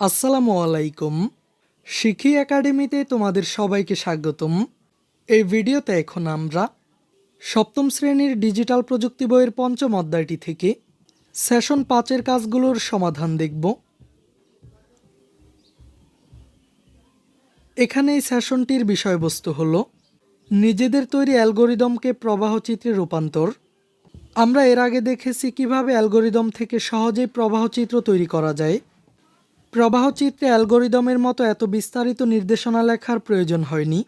আসসালামু আলাইকুম। শিখি একাডেমিতে তোমাদের সবাইকে স্বাগতম। এই ভিডিওতে এখন আমরা সপ্তম শ্রেণির ডিজিটাল প্রযুক্তি বইয়ের পঞ্চম অধ্যায়টি থেকে সেশন পাঁচের কাজগুলোর সমাধান দেখব। এখানে এই সেশনটির বিষয়বস্তু হল নিজেদের তৈরি অ্যালগোরিদমকে প্রবাহ চিত্রে রূপান্তর। আমরা এর আগে দেখেছি কীভাবে অ্যালগোরিদম থেকে সহজেই প্রবাহ চিত্র তৈরি করা যায়। প্রবাহ চিত্রে অ্যালগোরিদমের মতো এত বিস্তারিত নির্দেশনা লেখার প্রয়োজন হয়নি,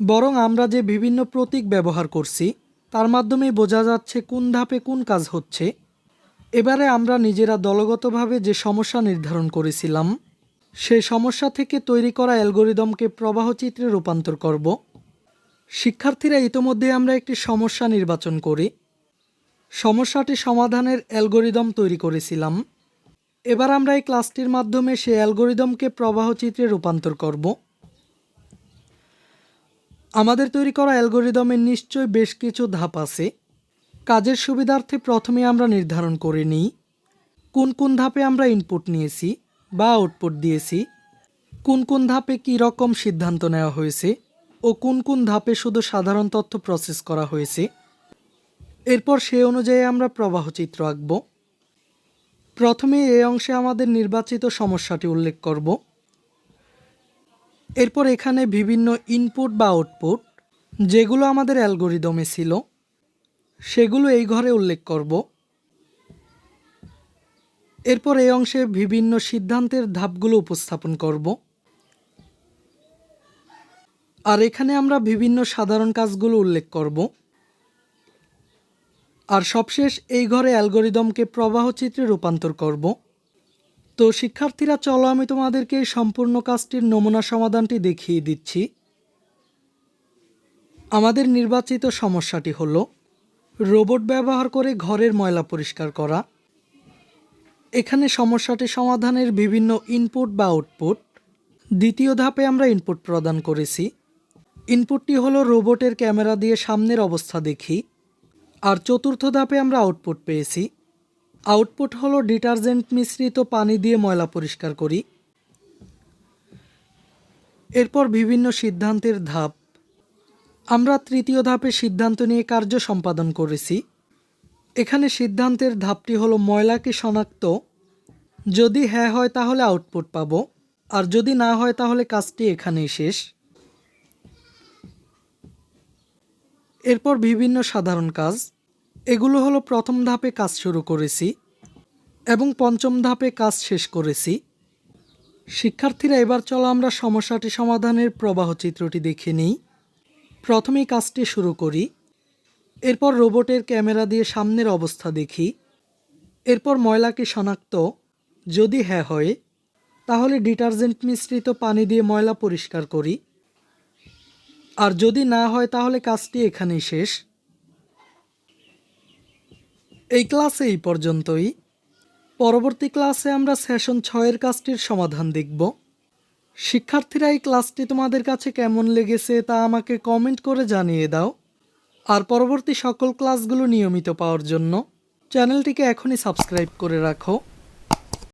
বরং আমরা যে বিভিন্ন প্রতীক ব্যবহার করছি, তার মাধ্যমেই বোঝা যাচ্ছে কোন ধাপে কোন কাজ হচ্ছে। এবারে আমরা নিজেরা দলগতভাবে যে সমস্যা নির্ধারণ করেছিলাম, সেই সমস্যা থেকে তৈরি করা অ্যালগোরিদমকে প্রবাহচিত্রে রূপান্তর করব। শিক্ষার্থীরা ইতোমধ্যে আমরা একটি সমস্যা নির্বাচন করি, সমস্যাটি সমাধানের অ্যালগোরিদম তৈরি করেছিলাম। এবার আমরা এই ক্লাসটির মাধ্যমে সে অ্যালগোরিদমকে প্রবাহ চিত্রে রূপান্তর করব। আমাদের তৈরি করা অ্যালগোরিদমের নিশ্চয় বেশ কিছু ধাপ আছে। কাজের সুবিধার্থে প্রথমে আমরা নির্ধারণ করে নিই, কোন কোন ধাপে আমরা ইনপুট নিয়েছি বা আউটপুট দিয়েছি, কোন কোন ধাপে কী রকম সিদ্ধান্ত নেওয়া হয়েছে ও কোন কোন ধাপে শুধু সাধারণ তথ্য প্রসেস করা হয়েছে। এরপর সে অনুযায়ী আমরা প্রবাহ চিত্র আঁকব। প্রথমে এই অংশে আমাদের নির্বাচিত সমস্যাটি উল্লেখ করব। এরপর এখানে বিভিন্ন ইনপুট বা আউটপুট যেগুলো আমাদের অ্যালগোরিদমে ছিল, সেগুলো এই ঘরে উল্লেখ করব। এরপর এই অংশে বিভিন্ন সিদ্ধান্তের ধাপগুলো উপস্থাপন করব। আর এখানে আমরা বিভিন্ন সাধারণ কাজগুলো উল্লেখ করব। আর সবশেষ এই ঘরে অ্যালগোরিদমকে প্রবাহ চিত্রে রূপান্তর করব। তো শিক্ষার্থীরা, চলো আমি তোমাদেরকে সম্পূর্ণ কাজটির নমুনা সমাধানটি দেখিয়ে দিচ্ছি। আমাদের নির্বাচিত সমস্যাটি হলো, রোবট ব্যবহার করে ঘরের ময়লা পরিষ্কার করা। এখানে সমস্যাটি সমাধানের বিভিন্ন ইনপুট বা আউটপুট। দ্বিতীয় ধাপে আমরা ইনপুট প্রদান করেছি। ইনপুটটি হলো রোবটের ক্যামেরা দিয়ে সামনের অবস্থা দেখি। আর চতুর্থ ধাপে আমরা আউটপুট পেয়েছি। আউটপুট হলো ডিটারজেন্ট মিশ্রিত পানি দিয়ে ময়লা পরিষ্কার করি। এরপর বিভিন্ন সিদ্ধান্তের ধাপ। আমরা তৃতীয় ধাপে সিদ্ধান্ত নিয়ে কার্য সম্পাদন করেছি। এখানে সিদ্ধান্তের ধাপটি হলো ময়লাকে শনাক্ত। যদি হ্যাঁ হয় তাহলে আউটপুট পাবো। আর যদি না হয় তাহলে কাজটি এখানেই শেষ। এরপর বিভিন্ন সাধারণ কাজ। এগুলো হলো প্রথম ধাপে কাজ শুরু করেছি এবং পঞ্চম ধাপে কাজ শেষ করেছি। শিক্ষার্থীরা, এবার চলো আমরা সমস্যাটি সমাধানের প্রবাহ চিত্রটি দেখে নিই। প্রথমেই কাজটি শুরু করি। এরপর রোবটের ক্যামেরা দিয়ে সামনের অবস্থা দেখি। এরপর ময়লাকে শনাক্ত। যদি হ্যাঁ হয়, তাহলে ডিটারজেন্ট মিশ্রিত পানি দিয়ে ময়লা পরিষ্কার করি। আর যদি না হয়, তাহলে কাজটি এখানেই শেষ। এই ক্লাসে এই পর্যন্তই। পরবর্তী ক্লাসে আমরা সেশন ছয়ের কাজটির সমাধান দেখব। শিক্ষার্থীরা এই ক্লাসটি তোমাদের কাছে কেমন লেগেছে তা আমাকে কমেন্ট করে জানিয়ে দাও। আর পরবর্তী সকল ক্লাসগুলো নিয়মিত পাওয়ার জন্য চ্যানেলটিকে এখনই সাবস্ক্রাইব করে রাখো।